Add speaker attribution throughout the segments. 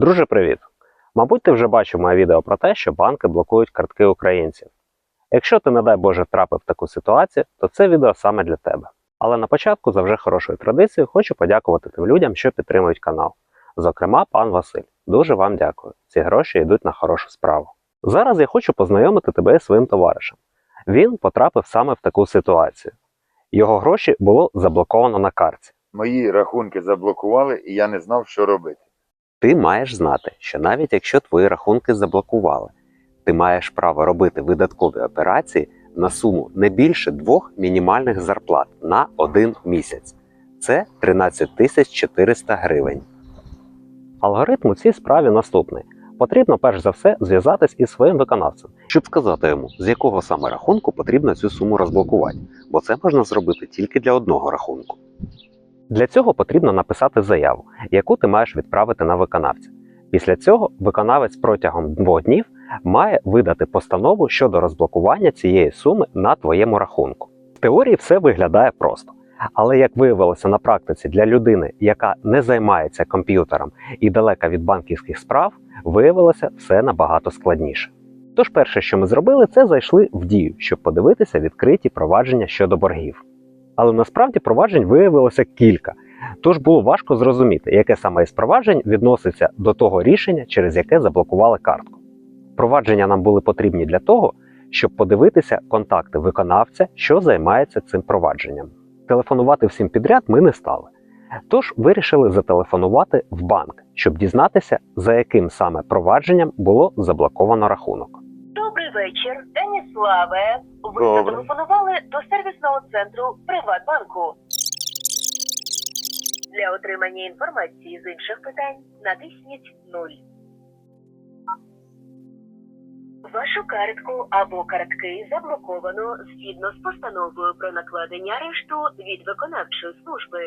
Speaker 1: Друже, привіт! Мабуть, ти вже бачив моє відео про те, що банки блокують картки українців. Якщо ти, не дай Боже, втрапив в таку ситуацію, то це відео саме для тебе. Але на початку, за вже хорошою традицією, хочу подякувати тим людям, що підтримують канал. Зокрема, пан Василь. Дуже вам дякую. Ці гроші йдуть на хорошу справу. Зараз я хочу познайомити тебе з своїм товаришем. Він потрапив саме в таку ситуацію. Його гроші було заблоковано на карті.
Speaker 2: Мої рахунки заблокували, і я не знав, що робити.
Speaker 1: Ти маєш знати, що навіть якщо твої рахунки заблокували, ти маєш право робити видаткові операції на суму не більше двох мінімальних зарплат на один місяць. Це 13 тисяч 400 гривень. Алгоритм у цій справі наступний. Потрібно перш за все зв'язатись із своїм виконавцем, щоб сказати йому, з якого саме рахунку потрібно цю суму розблокувати, бо це можна зробити тільки для одного рахунку. Для цього потрібно написати заяву, яку ти маєш відправити на виконавця. Після цього виконавець протягом двох днів має видати постанову щодо розблокування цієї суми на твоєму рахунку. В теорії все виглядає просто. Але як виявилося на практиці для людини, яка не займається комп'ютером і далека від банківських справ, виявилося все набагато складніше. Тож перше, що ми зробили, це зайшли в дію, щоб подивитися відкриті провадження щодо боргів. Але насправді проваджень виявилося кілька. Тож було важко зрозуміти, яке саме із проваджень відноситься до того рішення, через яке заблокували картку. Провадження нам були потрібні для того, щоб подивитися контакти виконавця, що займається цим провадженням. Телефонувати всім підряд ми не стали. Тож вирішили зателефонувати в банк, щоб дізнатися, за яким саме провадженням було заблоковано рахунок.
Speaker 3: Добрий вечір, Станіславе. Ви
Speaker 2: Добре.
Speaker 3: зателефонували до сервісного центру Приватбанку. Для отримання інформації з інших питань натисніть 0. Вашу картку або картки заблоковано згідно з постановою про накладення арешту від виконавчої служби.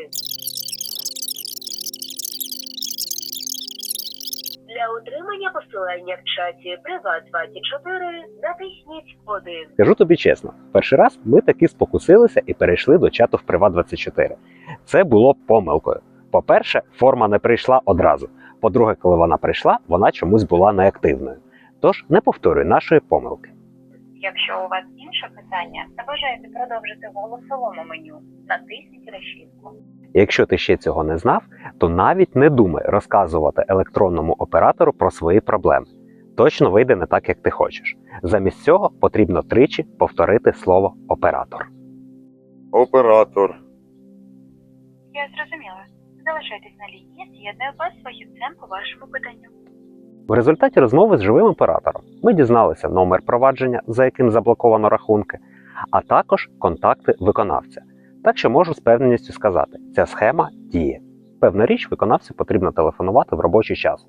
Speaker 3: Для отримання посилання в чаті Приват24 натисніть 1.
Speaker 1: Скажу тобі чесно, перший раз ми таки спокусилися і перейшли до чату в Приват24. Це було помилкою. По-перше, форма не прийшла одразу. По-друге, коли вона прийшла, вона чомусь була неактивною. Тож не повторюй нашої помилки.
Speaker 4: Якщо у вас інше питання та бажаєте продовжити в голосовому меню, натисніть решітку.
Speaker 1: Якщо ти ще цього не знав, то навіть не думай розказувати електронному оператору про свої проблеми. Точно вийде не так, як ти хочеш. Замість цього потрібно тричі повторити слово оператор.
Speaker 2: Оператор.
Speaker 4: Я зрозуміла. Залишайтесь на лінії, з'єднаю вас фахівцем по вашому питанню.
Speaker 1: В результаті розмови з живим оператором ми дізналися номер провадження, за яким заблоковано рахунки, а також контакти виконавця. Так що можу з певністю сказати, ця схема діє. Певна річ, виконавцю потрібно телефонувати в робочий час.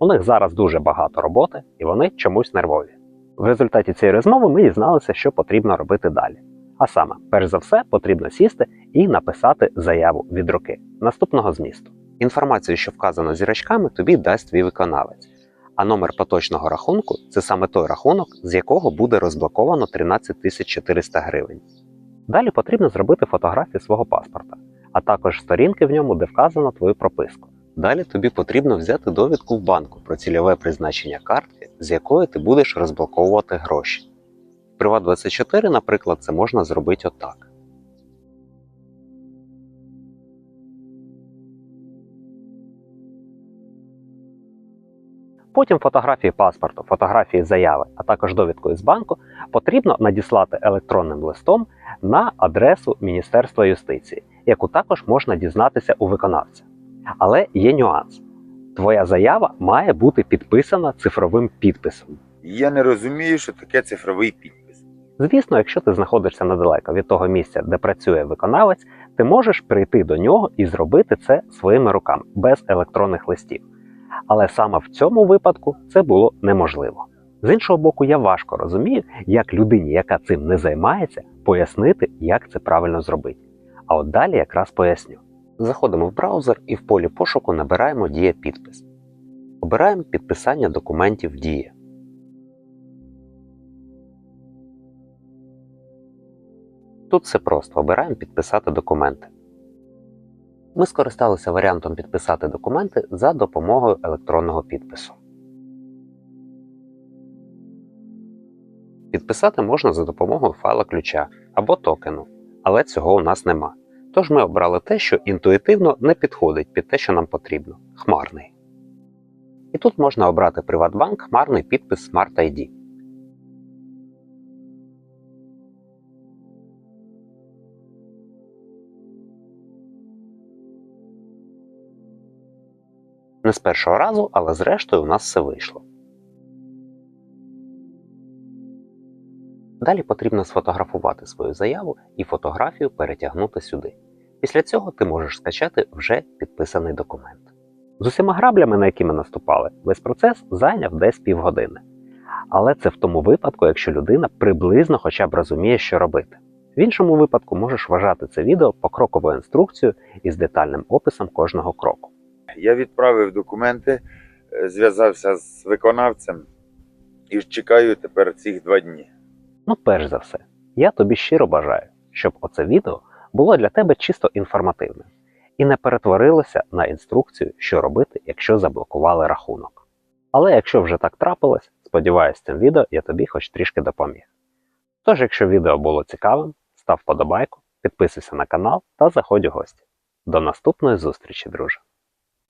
Speaker 1: У них зараз дуже багато роботи і вони чомусь нервові. В результаті цієї розмови ми дізналися, що потрібно робити далі. А саме, перш за все, потрібно сісти і написати заяву від руки наступного змісту. Інформацію, що вказано зірочками, тобі дасть твій виконавець. А номер поточного рахунку це саме той рахунок, з якого буде розблоковано 13 400 гривень. Далі потрібно зробити фотографію свого паспорта, а також сторінки в ньому, де вказано твою прописку. Далі тобі потрібно взяти довідку в банку про цільове призначення картки, з якої ти будеш розблоковувати гроші. В Приват24, наприклад, це можна зробити отак. Потім фотографії паспорту, фотографії заяви, а також довідку із банку потрібно надіслати електронним листом на адресу Міністерства юстиції, яку також можна дізнатися у виконавця. Але є нюанс: твоя заява має бути підписана цифровим підписом.
Speaker 2: Я не розумію, що таке цифровий підпис.
Speaker 1: Звісно, якщо ти знаходишся недалеко від того місця, де працює виконавець, ти можеш прийти до нього і зробити це своїми руками без електронних листів. Але саме в цьому випадку це було неможливо. З іншого боку, я важко розумію, як людині, яка цим не займається, пояснити, як це правильно зробити. А от далі якраз поясню. Заходимо в браузер і в полі пошуку набираємо Дія підпис. Обираємо підписання документів Дія. Тут все просто. Обираємо підписати документи. Ми скористалися варіантом підписати документи за допомогою електронного підпису. Підписати можна за допомогою файла ключа або токену, але цього у нас нема. Тож ми обрали те, що інтуїтивно не підходить під те, що нам потрібно хмарний. І тут можна обрати Приватбанк хмарний підпис Smart ID. Не з першого разу, але зрештою у нас все вийшло. Далі потрібно сфотографувати свою заяву і фотографію перетягнути сюди. Після цього ти можеш скачати вже підписаний документ. З усіма граблями, на які ми наступали, весь процес зайняв десь півгодини. Але це в тому випадку, якщо людина приблизно хоча б розуміє, що робити. В іншому випадку можеш вважати це відео покроковою інструкцією із детальним описом кожного кроку.
Speaker 2: Я відправив документи, е, зв'язався з виконавцем і чекаю тепер цих два дні.
Speaker 1: Ну, перш за все, я тобі щиро бажаю, щоб оце відео було для тебе чисто інформативним і не перетворилося на інструкцію, що робити, якщо заблокували рахунок. Але якщо вже так трапилось, сподіваюсь, цим відео я тобі хоч трішки допоміг. Тож, якщо відео було цікавим, став подобайку, підписуйся на канал та заходь у гості. До наступної зустрічі, друже!